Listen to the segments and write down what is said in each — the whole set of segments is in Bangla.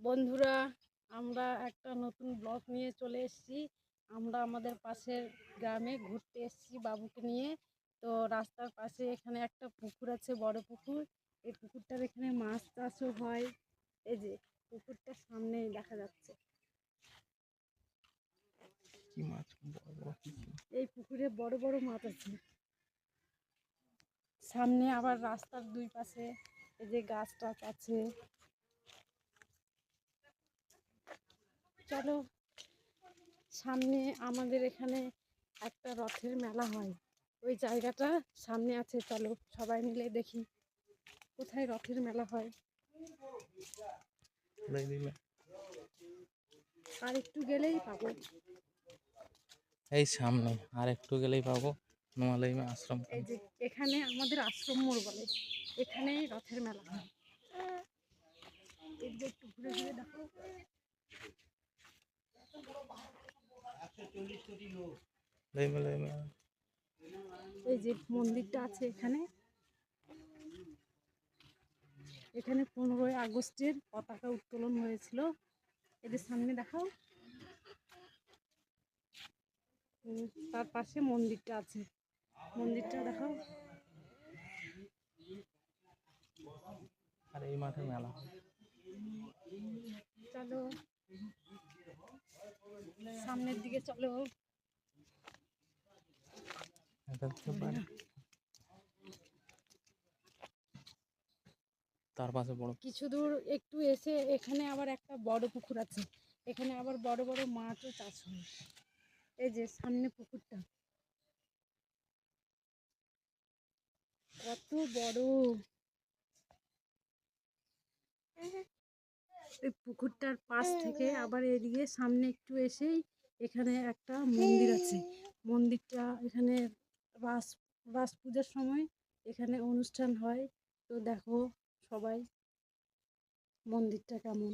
বন্ধুরা আমরা একটা নতুন ব্লগ নিয়ে চলে এসেছি। আমরা আমাদের পাশের গ্রামে ঘুরতে এসেছি বাবুকে নিয়ে। তো রাস্তার পাশে এখানে একটা পুকুর আছে বড় পুকুর। এই পুকুরটার এখানে মাছ চাষও হয়। এই যে পুকুরটার সামনেই দেখা যাচ্ছে? এই পুকুরে বড় বড় মাছ আছে। সামনে আবার রাস্তার দুই পাশে এই যে গাছ টাছ আছে। চলো সামনে আমাদের এখানে একটা রথের মেলা হয়। ওই জায়গাটা সামনে আছে চলো সবাই মিলে দেখি কোথায় রথের মেলা হয়। আর একটু গেলেই পাবো। এই সামনে আর একটু গেলেই পাবো নোয়ালাইমে আশ্রম। এই যে এখানে আমাদের আশ্রম মোড় বলে এখানে রথের মেলা হয়। একটু ঘুরে ঘুরে দেখো। এই যে মন্দিরটা আছে এখানে। এখানে পনেরোই আগস্টের পতাকা উত্তোলন হয়েছিল। এদের সামনে দেখাও। তার পাশে মন্দিরটা আছে। মন্দিরটা দেখাও। আর এই মাঠে মেলা। দিকে চলো। বাড়ি। তার পাশে বড়। কিছু দূর একটু এসে এখানে আবার একটা বড় পুকুর আছে। এখানে আবার বড় বড় মাছও চাষ হয়। এই যে সামনে পুকুরটা। কত বড়। পুকুরটার পাশ থেকে আবার এদিকে সামনে একটু এসেই এখানে একটা মন্দির আছে। মন্দিরটা এখানে রাস রাস পূজার সময় এখানে অনুষ্ঠান হয়। তো দেখো সবাই মন্দিরটা কেমন।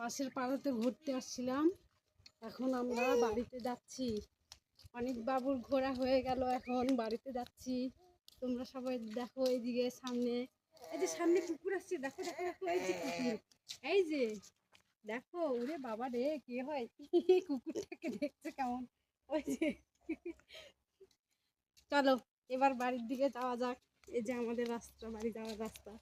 পাশের পাড়াতে ঘুরতে আসছিলাম। এখন আমরা বাড়িতে যাচ্ছি। অনেক বাবুর ঘোরা হয়ে গেল এখন, বাড়িতে যাচ্ছি। তোমরা সবাই দেখো এইদিকে সামনে। এই যে সামনে কুকুর আসছে, দেখো দেখো দেখো, এই যে কুকুর। এই যে, দেখো, ওরে বাবা রে, কে হয়? কুকুরটাকে দেখছে কেমন? ওই যে। চলো, এবার বাড়ির দিকে যাওয়া যাক। এই যে আমাদের রাস্তা, বাড়ি যাওয়ার রাস্তা।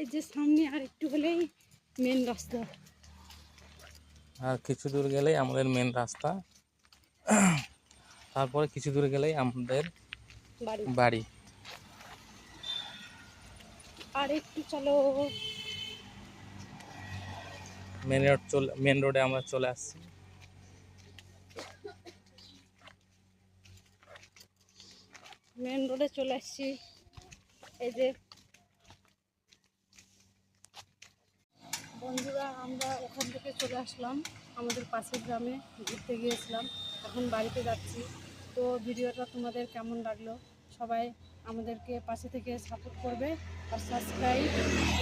এই যে সামনে আর একটু হলেই মেন রাস্তা। আর কিছু দূর গেলেই আমাদের মেন রাস্তা। তারপরে কিছু দূর গেলেই আমাদের বাড়ি। বাড়ি। আর একটু চলো। মেন রোড চলে মেন রোডে আমরা চলে আসছি। মেন রোডে চলে আসছি। এই যে বন্ধুরা, আমরা ওখান থেকে চলে আসলাম। আমাদের পাশের গ্রামে ঘুরতে গিয়েছিলাম। এখন বাড়িতে যাচ্ছি। তো ভিডিওটা তোমাদের কেমন লাগল? সবাই আমাদেরকে পাশে থেকে সাপোর্ট করবে আর সাবস্ক্রাইব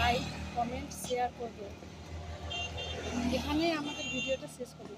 লাইক কমেন্ট শেয়ার করবে। এখানেই আমাদের ভিডিওটা শেষ করবে